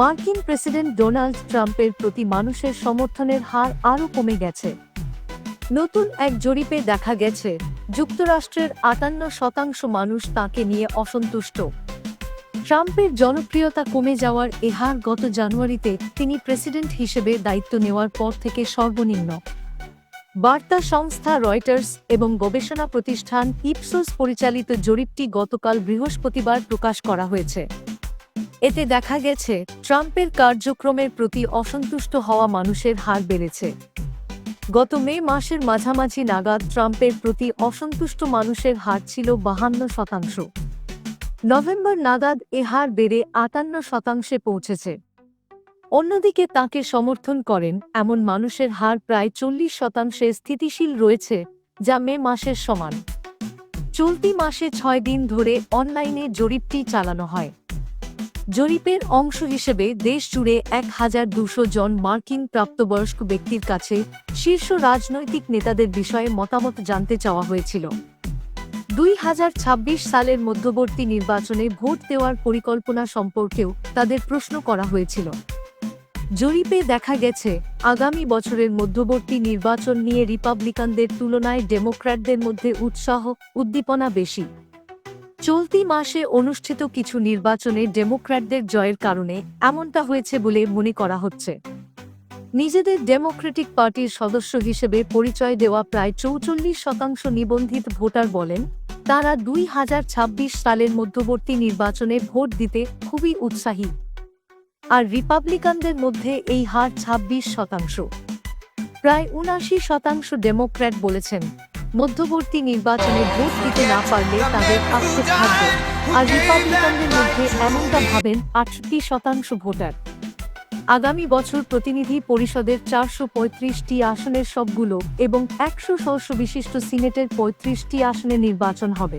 মার্কিন president Donald ট্রাম্পের প্রতি মানুষের সমর্থনের হার আরও কমে গেছে। নতুন এক জরিপে দেখা গেছে, যুক্তরাষ্ট্রের আটান্ন শতাংশ মানুষ তাকে নিয়ে অসন্তুষ্ট। ট্রাম্পের জনপ্রিয়তা কমে যাওয়ার এ হার গত জানুয়ারিতে তিনি প্রেসিডেন্ট হিসেবে দায়িত্ব নেওয়ার পর থেকে সর্বনিম্ন। বার্তা সংস্থা রয়টার্স এবং গবেষণা প্রতিষ্ঠান ইপসোস পরিচালিত জরিপটি গতকাল বৃহস্পতিবার প্রকাশ করা হয়েছে। এতে দেখা গেছে, ট্রাম্পের কার্যক্রমের প্রতি অসন্তুষ্ট হওয়া মানুষের হার বেড়েছে। গত মে মাসের মাঝামাঝি নাগাদ ট্রাম্পের প্রতি অসন্তুষ্ট মানুষের হার ছিল বাহান্ন শতাংশ। নভেম্বর নাগাদ এ হার বেড়ে আটান্ন শতাংশে পৌঁছেছে। অন্যদিকে তাকে সমর্থন করেন এমন মানুষের হার প্রায় চল্লিশ শতাংশে স্থিতিশীল রয়েছে, যা মে মাসের সমান। চলতি মাসে ছয় দিন ধরে অনলাইনে জরিপটি চালানো হয়। জরিপের অংশ হিসেবে দেশ জুড়ে এক হাজার দুশো জন মার্কিন প্রাপ্তবয়স্ক ব্যক্তির কাছে শীর্ষ রাজনৈতিক নেতাদের বিষয়ে মতামত জানতে চাওয়া হয়েছিল। দুই হাজার ছাব্বিশ সালের মধ্যবর্তী নির্বাচনে ভোট দেওয়ার পরিকল্পনা সম্পর্কেও তাদের প্রশ্ন করা হয়েছিল। জরিপে দেখা গেছে, আগামী বছরের মধ্যবর্তী নির্বাচন নিয়ে রিপাবলিকানদের তুলনায় ডেমোক্র্যাটদের মধ্যে উৎসাহ, উদ্দীপনা বেশি। চলতি মাসে অনুষ্ঠিত কিছু নির্বাচনে ডেমোক্র্যাটদের জয়ের কারণে এমনটা হয়েছে বলে মনে করা হচ্ছে। নিজেদের ডেমোক্রেটিক পার্টির সদস্য হিসেবে পরিচয় দেওয়া প্রায় চৌচল্লিশ শতাংশ নিবন্ধিত ভোটার বলেন, তারা দুই হাজার ছাব্বিশ সালের মধ্যবর্তী নির্বাচনে ভোট দিতে খুবই উৎসাহী। আর রিপাবলিকানদের মধ্যে এই হার ছাব্বিশ শতাংশ। প্রায় উনাশি শতাংশ ডেমোক্র্যাট বলেছেন। মধ্যবর্তী নির্বাচনে ভোট দিতে না পারলে তাদের আক্ষেপ থাকবে আর রিপাবলিকানদের মধ্যে এমনটা ভাবেন আটষট্টি শতাংশ ভোটার। আগামী বছর প্রতিনিধি পরিষদের চারশো পঁয়ত্রিশটি আসনের সবগুলো এবং একশো সদস্য বিশিষ্ট সিনেটের পঁয়ত্রিশটি আসনে নির্বাচন হবে।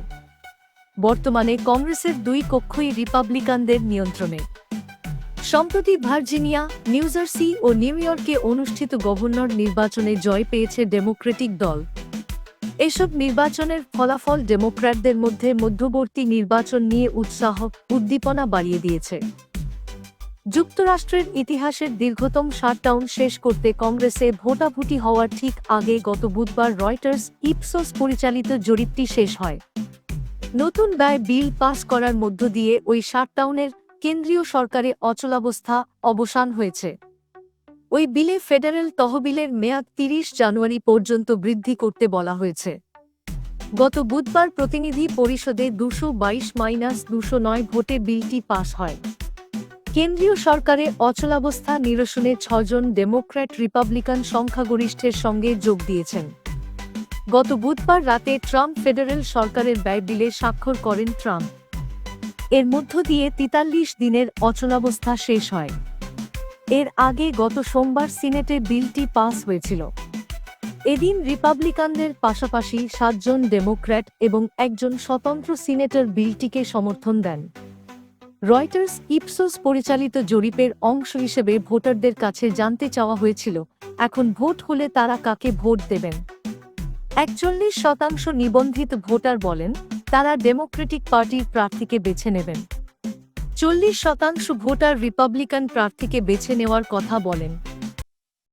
বর্তমানে কংগ্রেসের দুই কক্ষই রিপাবলিকানদের নিয়ন্ত্রণে। সম্প্রতি ভার্জিনিয়া নিউজার্সি ও নিউ ইয়র্কে অনুষ্ঠিত গভর্নর নির্বাচনে জয় পেয়েছে ডেমোক্রেটিক দল। এসব নির্বাচনের ফলাফল ডেমোক্র্যাটদের মধ্যে মধ্যবর্তী নির্বাচন নিয়ে উৎসাহ, উদ্দীপনা বাড়িয়ে দিয়েছে। যুক্তরাষ্ট্রের ইতিহাসের দীর্ঘতম শাটডাউন শেষ করতে কংগ্রেসে ভোটাভুটি হওয়ার ঠিক আগে গত বুধবার রয়টার্স ইপসোস পরিচালিত জরিপটি শেষ হয়। নতুন ব্যয় বিল পাস করার মধ্য দিয়ে ওই শাটডাউনের কেন্দ্রীয় সরকারে অচলাবস্থা অবসান হয়েছে। ওই বিলে ফেডারেল তহবিলের মেয়াদ তিরিশ জানুয়ারি পর্যন্ত বৃদ্ধি করতে বলা হয়েছে। গত বুধবার প্রতিনিধি পরিষদে দুশো বাইশ মাইনাস দুশো নয় ভোটে বিলটি পাশ হয়। কেন্দ্রীয় সরকারে অচলাবস্থা নিরসনে ছজন ডেমোক্র্যাট রিপাবলিকান সংখ্যাগরিষ্ঠের সঙ্গে যোগ দিয়েছেন। গত বুধবার রাতে ট্রাম্প ফেডারেল সরকারের ব্যয় বিলে স্বাক্ষর করেন ট্রাম্প। এর মধ্য দিয়ে তিতাল্লিশ দিনের অচলাবস্থা শেষ হয়। এর আগে গত সোমবার সিনেটে বিলটি পাস হয়েছিল। এদিন রিপাবলিকানদের পাশাপাশি সাতজন ডেমোক্র্যাট এবং একজন স্বতন্ত্র সিনেটর বিলটিকে সমর্থন দেন। রয়টার্স ইপসোস পরিচালিত জরিপের অংশ হিসেবে ভোটারদের কাছে জানতে চাওয়া হয়েছিল, এখন ভোট হলে তারা কাকে ভোট দেবেন? একচল্লিশ শতাংশ নিবন্ধিত ভোটার বলেন, তারা ডেমোক্রেটিক পার্টির প্রার্থীকে বেছে নেবেন। চল্লিশ শতাংশ ভোটার রিপাবলিকান প্রার্থীকে বেছে নেওয়ার কথা বলেন।